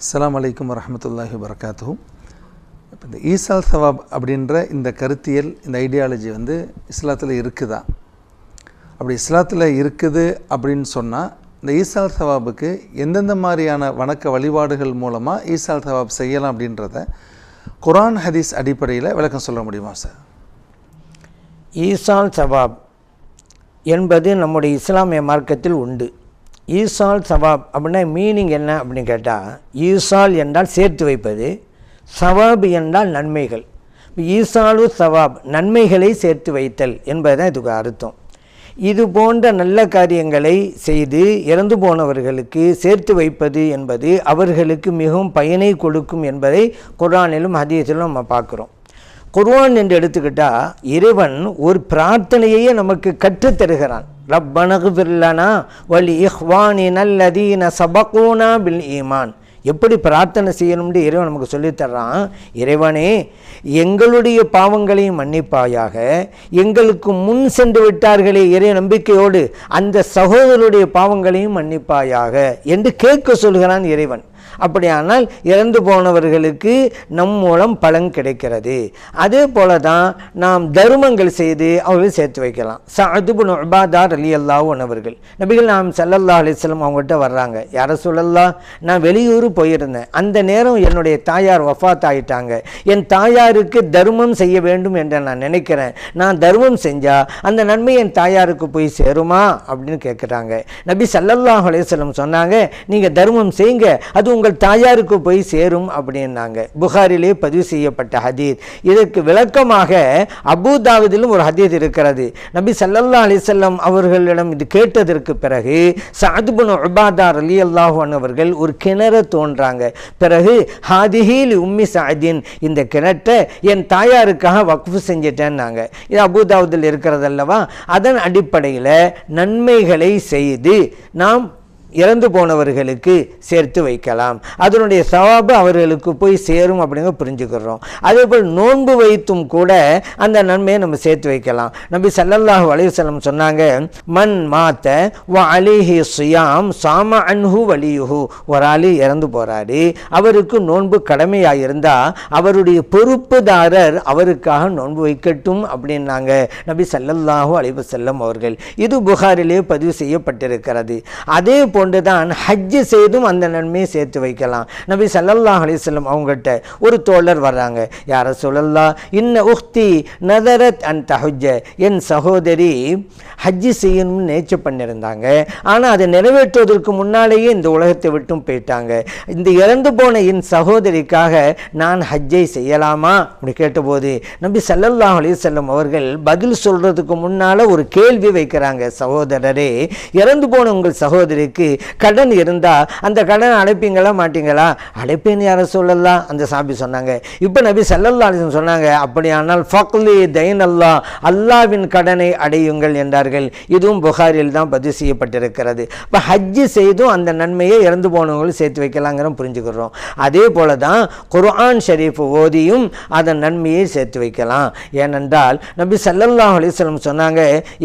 அஸ்லாம் வலைக்கம் வரமத்துல்லாஹி வரகாத்துஹு இப்போ இந்த ஈசால் சவாப் அப்படின்ற இந்த கருத்தியல் இந்த ஐடியாலஜி வந்து இஸ்லாத்தில் இருக்குதா? அப்படி இஸ்லாத்தில் இருக்குது அப்படின்னு சொன்னால் இந்த ஈசால் சவாபுக்கு எந்தெந்த மாதிரியான வணக்க வழிபாடுகள் மூலமாக ஈசால் சவாப் செய்யலாம் அப்படின்றத குரான் ஹதீஸ் அடிப்படையில் விளக்கம் சொல்ல முடியுமா சார்? ஈசால் சவாப் என்பது நம்முடைய இஸ்லாமிய மார்க்கத்தில் உண்டு. ஈசால் சவாப் அப்படின்னா மீனிங் என்ன அப்படின்னு கேட்டால் ஈசால் என்றால் சேர்த்து வைப்பது சவாப் என்றால் நன்மைகள். ஈசாலு சவாப் நன்மைகளை சேர்த்து வைத்தல் என்பதுதான் இதுக்கு அர்த்தம். இது போன்ற நல்ல காரியங்களை செய்து இறந்து போனவர்களுக்கு சேர்த்து வைப்பது என்பது அவர்களுக்கு மிகவும் பயனை கொடுக்கும் என்பதை குரானிலும் ஹதீஸிலும் நம்ம பார்க்குறோம். குர்வான் என்று எடுத்துக்கிட்டால் இறைவன் ஒரு பிரார்த்தனையையே நமக்கு கற்றுத் தருகிறான். ரப்பனகுபிர்லனா வலி இஹ்வானி நல்லதீன சபகூனா பில் ஈமான். எப்படி பிரார்த்தனை செய்யணும்னு இறைவன் நமக்கு சொல்லித் தர்றான்? இறைவனே எங்களுடைய பாவங்களையும் மன்னிப்பாயாக எங்களுக்கு முன் சென்று விட்டார்களே இறை நம்பிக்கையோடு அந்த சகோதரருடைய பாவங்களையும் மன்னிப்பாயாக என்று கேட்க சொல்கிறான் இறைவன். அப்படியானால் இறந்து போனவர்களுக்கு நம் மூலம் பலன் கிடைக்கிறது. அதே போல தான் நாம் தர்மங்கள் செய்து அவர்கள் சேர்த்து வைக்கலாம். சாதுபுன் உபாதார் அலி அல்லாஹ் அவர்கள் நபிகள் நாம் சல்லல்லா அலிஸ்லம் அவங்ககிட்ட வர்றாங்க. யார சொல்லல்லா நான் வெளியூர் போயிருந்தேன். அந்த நேரம் என்னுடைய தாயார் வஃபாத் ஆயிட்டாங்க. என் தாயாருக்கு தர்மம் செய்ய வேண்டும் என்று நான் நினைக்கிறேன். நான் தர்மம் செஞ்சால் அந்த நன்மை என் தாயாருக்கு போய் சேருமா? அப்படின்னு கேட்குறாங்க நபி சல்லல்லாஹ் அலிஸ்லம் சொன்னாங்க நீங்கள் தர்மம் செய்யுங்க அது உங்கள் தாயாருக்கு போய் சேரும் அப்படின்னாங்க. புகாரிலே பதிவு செய்யப்பட்ட ஹதீத். இதற்கு விளக்கமாக அபுதாவதிலும் ஒரு ஹதீத் இருக்கிறது. நபி சல்லல்லா அலிசல்லாம் அவர்களிடம் இது கேட்டதற்கு பிறகு சாதுபுன் உபாதார் அலி அல்லாஹான் அவர்கள் ஒரு கிணற தோன்றாங்க. பிறகு ஹாதிஹீல் உம்மி சாதின் இந்த கிணற்றை என் தாயாருக்காக வக்ஃபு செஞ்சிட்டேன்னாங்க. இது அபுதாவுதில் இருக்கிறதல்லவா? அதன் அடிப்படையில் நன்மைகளை செய்து நாம் இறந்து போனவர்களுக்கு சேர்த்து வைக்கலாம். அதனுடைய சவாபு அவர்களுக்கு போய் சேரும் அப்படிங்க புரிஞ்சுக்கிறோம். அதே போல் நோன்பு வைத்தும் கூட அந்த நன்மையை நம்ம சேர்த்து வைக்கலாம். நபி சல்லல்லாஹு அலைவசல்லம் சொன்னாங்க மண் மாத்த வ அலிஹி சுயாம் சாம அன்ஹு வலியுஹு. ஒரு ஆள் இறந்து போகிறாரு அவருக்கு நோன்பு கடமையாக இருந்தால் அவருடைய பொறுப்புதாரர் அவருக்காக நோன்பு வைக்கட்டும் அப்படின்னாங்க நபி சல்லல்லாஹு அலைவசல்லம் அவர்கள். இது புகாரிலே பதிவு செய்யப்பட்டிருக்கிறது. அதே போன்றுதான் ஹஜ்ஜு செய்தும் அந்த நன்மையை சேர்த்து வைக்கலாம். நபி சல்லல்லாஹ் அலிஸ்லம் அவங்ககிட்ட ஒரு தோழர் வர்றாங்க. யார சொல்லல்லா இன்ன உஹ்தி நதரத் அன் தஹுஜ என் சகோதரி ஹஜ்ஜு செய்யணும்னு நேச்சு பண்ணியிருந்தாங்க. ஆனால் அதை நிறைவேற்றுவதற்கு முன்னாலேயே இந்த உலகத்தை விட்டும் போயிட்டாங்க. இந்த இறந்து போன என் சகோதரிக்காக நான் ஹஜ்ஜை செய்யலாமா? அப்படி கேட்டபோது நபி சல்லல்லா அலிசல்லம் அவர்கள் பதில் சொல்றதுக்கு முன்னால் ஒரு கேள்வி வைக்கிறாங்க. சகோதரரே இறந்து போன உங்கள் சகோதரிக்கு கடன் இருந்தால் அந்த கடன் அழைப்பீங்களா மாட்டீங்களா? அழைப்பேன்னு யாரை சொல்லலாம் அந்த சாபி சொன்னாங்க. இப்போ நபி செல்லல்லா அலிசன் சொன்னாங்க அப்படியானால் ஃபக்லி தைன் அல்லா அல்லாவின் கடனை அடையுங்கள் என்றார்கள். இதுவும் புகாரில் தான் பதிவு செய்யப்பட்டிருக்கிறது. இப்போ ஹஜ்ஜு செய்தும் அந்த நன்மையை இறந்து போனவங்களும் சேர்த்து வைக்கலாங்கிற புரிஞ்சுக்கிறோம். அதே போல தான் குர்ஆன் ஷரீஃப் ஓதியும் அதன் நன்மையை சேர்த்து வைக்கலாம். ஏனென்றால் நபி சல்லல்லாஹ் அலிஸ்லம் சொன்னாங்க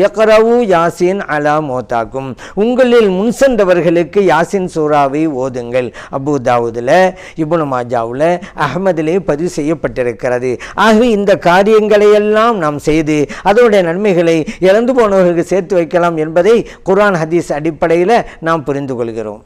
எக்ரவு யாசின் அலா மோத்தாக்கும். உங்களில் முன் சென்றவர் அவர்களுக்கு யாசின் சூறாவை ஓதுங்கள். அபுதாவுதில் இபுனு மாஜாவில் அகமதிலே பதிவு செய்யப்பட்டிருக்கிறது. ஆகவே இந்த காரியங்களையெல்லாம் நாம் செய்து அதோடைய நன்மைகளை இறந்து போனவர்களுக்கு சேர்த்து வைக்கலாம் என்பதை குர்ஆன் ஹதீஸ் அடிப்படையில் நாம் புரிந்து கொள்கிறோம்.